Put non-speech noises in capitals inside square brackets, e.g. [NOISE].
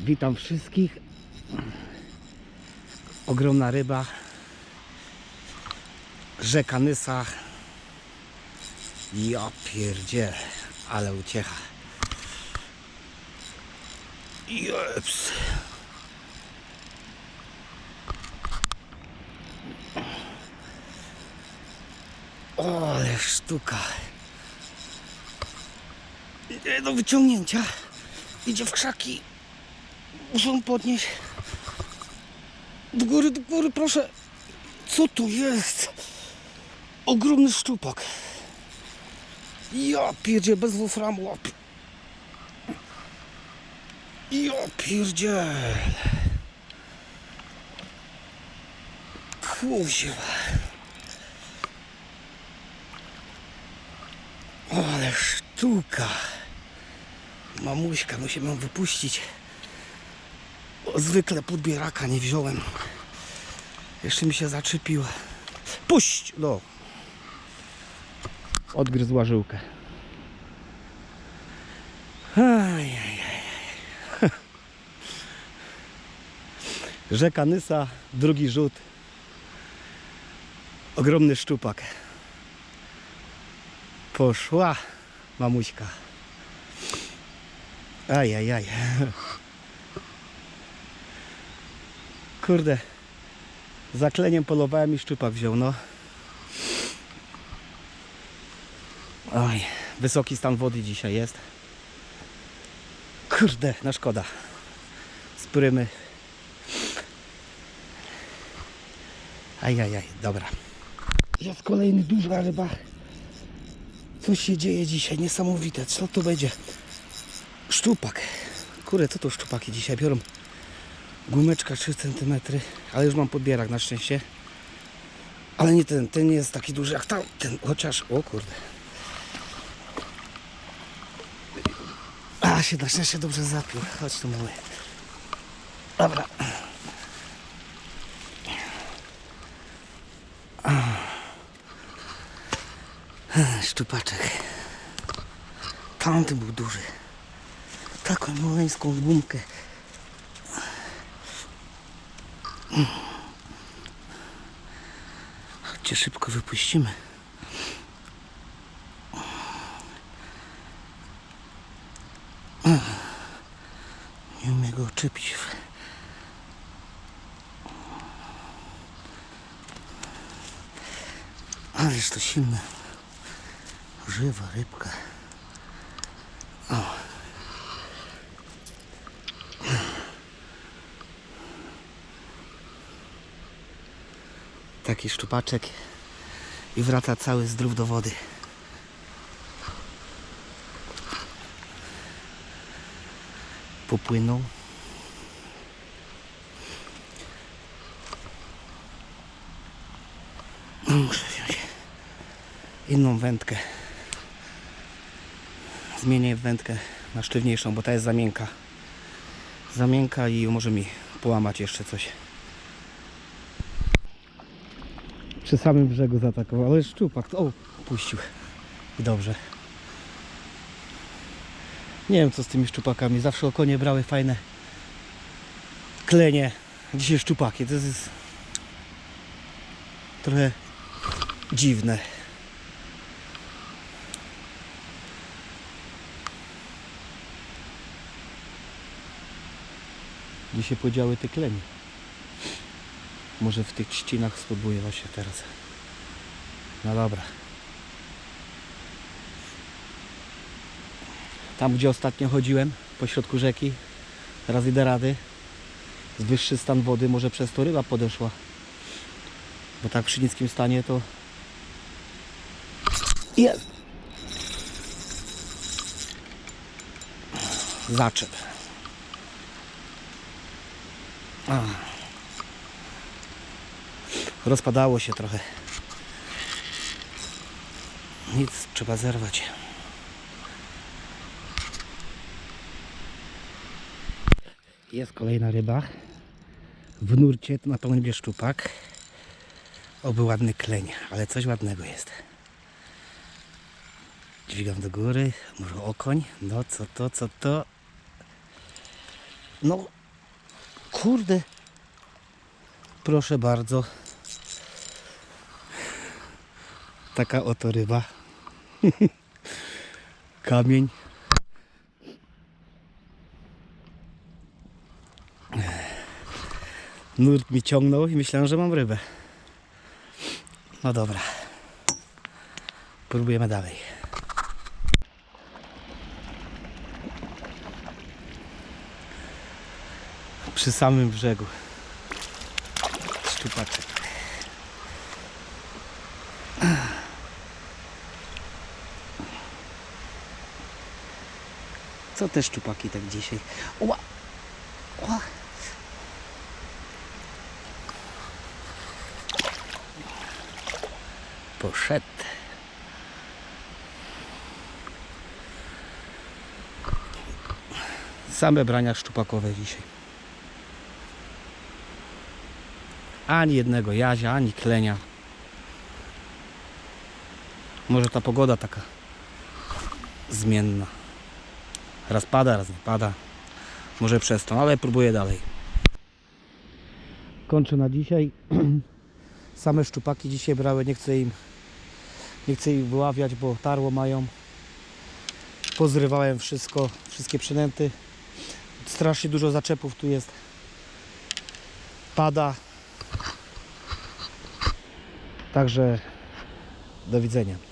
Witam wszystkich. Ogromna ryba. Rzeka Nysa. Ja pierdzie, ale uciecha. Jeps. O, ale sztuka. Do wyciągnięcia. Idzie w krzaki. Muszę podnieść. Do góry, do góry, proszę. Co to jest? Ogromny szczupak. Ja pierdzie bez wolframu. łap. Ja pierdzie. Kuźwa. Ale sztuka. Mamuśka, musimy ją wypuścić. Zwykle podbieraka nie wziąłem. Jeszcze mi się zaczepiła. Puść! No. Odgryzła żyłkę. Ajajaj. [LAUGHS] Rzeka Nysa, drugi rzut. Ogromny szczupak. Poszła mamuśka. Ajajaj. Kurde. Zakleniem polowałem i szczupak wziął, no. Oj, wysoki stan wody dzisiaj jest. Kurde, no szkoda. Sprymy. Ajajaj, dobra. Jest kolejny duża ryba. Coś się dzieje dzisiaj, niesamowite. Co to będzie? Szczupak. Kurde, co to szczupaki dzisiaj biorą? Gumeczka 3 cm, ale już mam podbierak na szczęście. Ale nie ten, ten nie jest taki duży jak tam, ten, chociaż, o kurde. A, się na szczęście dobrze zapił. Chodź tu mały. Dobra. Szczupaczek. Tamty był duży. Taką maleńską gumkę. Chodźcie szybko wypuścimy. Nie umiem go oczepić. Ależ to silne. Żywa rybka. Taki szczupaczek i wraca cały zdrów do wody. Popłynął. Muszę wziąć inną wędkę. Zmienię wędkę na sztywniejszą, bo ta jest za miękka. Za miękka i może mi połamać jeszcze coś. Przy samym brzegu zaatakował, ale szczupak. O, puścił. I dobrze. Nie wiem co z tymi szczupakami. Zawsze okonie brały fajne klenie. Dzisiaj szczupaki. To jest trochę dziwne. Gdzie się podziały te klenie? Może w tych trzcinach spróbuję właśnie teraz. No dobra. Tam gdzie ostatnio chodziłem, po środku rzeki, teraz idę rady. Wyższy stan wody, może przez to ryba podeszła. Bo tak przy niskim stanie to... Jest! Zaczep. Rozpadało się trochę. Nic, trzeba zerwać. Jest kolejna ryba. W nurcie to na pewno będzie szczupak. Oby ładny kleń, ale coś ładnego jest. Dźwigam do góry, może okoń. No co to, co to? No, kurde. Proszę bardzo. Taka oto ryba. [LAUGHS] Kamień. Nurt mi ciągnął i myślałem, że mam rybę. No dobra. Próbujemy dalej. Przy samym brzegu. Szczupaczek. Co te szczupaki tak dzisiaj? Ła! Ła! Poszedł. Same brania szczupakowe dzisiaj. Ani jednego jazia, ani klenia. Może ta pogoda taka zmienna. Raz pada, raz nie pada. Może przez to, ale próbuję dalej. Kończę na dzisiaj. [CLEARS THROAT] Same szczupaki dzisiaj brały, nie chcę im nie chcę ich wyławiać, bo tarło mają. Pozrywałem wszystko, wszystkie przynęty. Strasznie dużo zaczepów tu jest. Pada. Także do widzenia.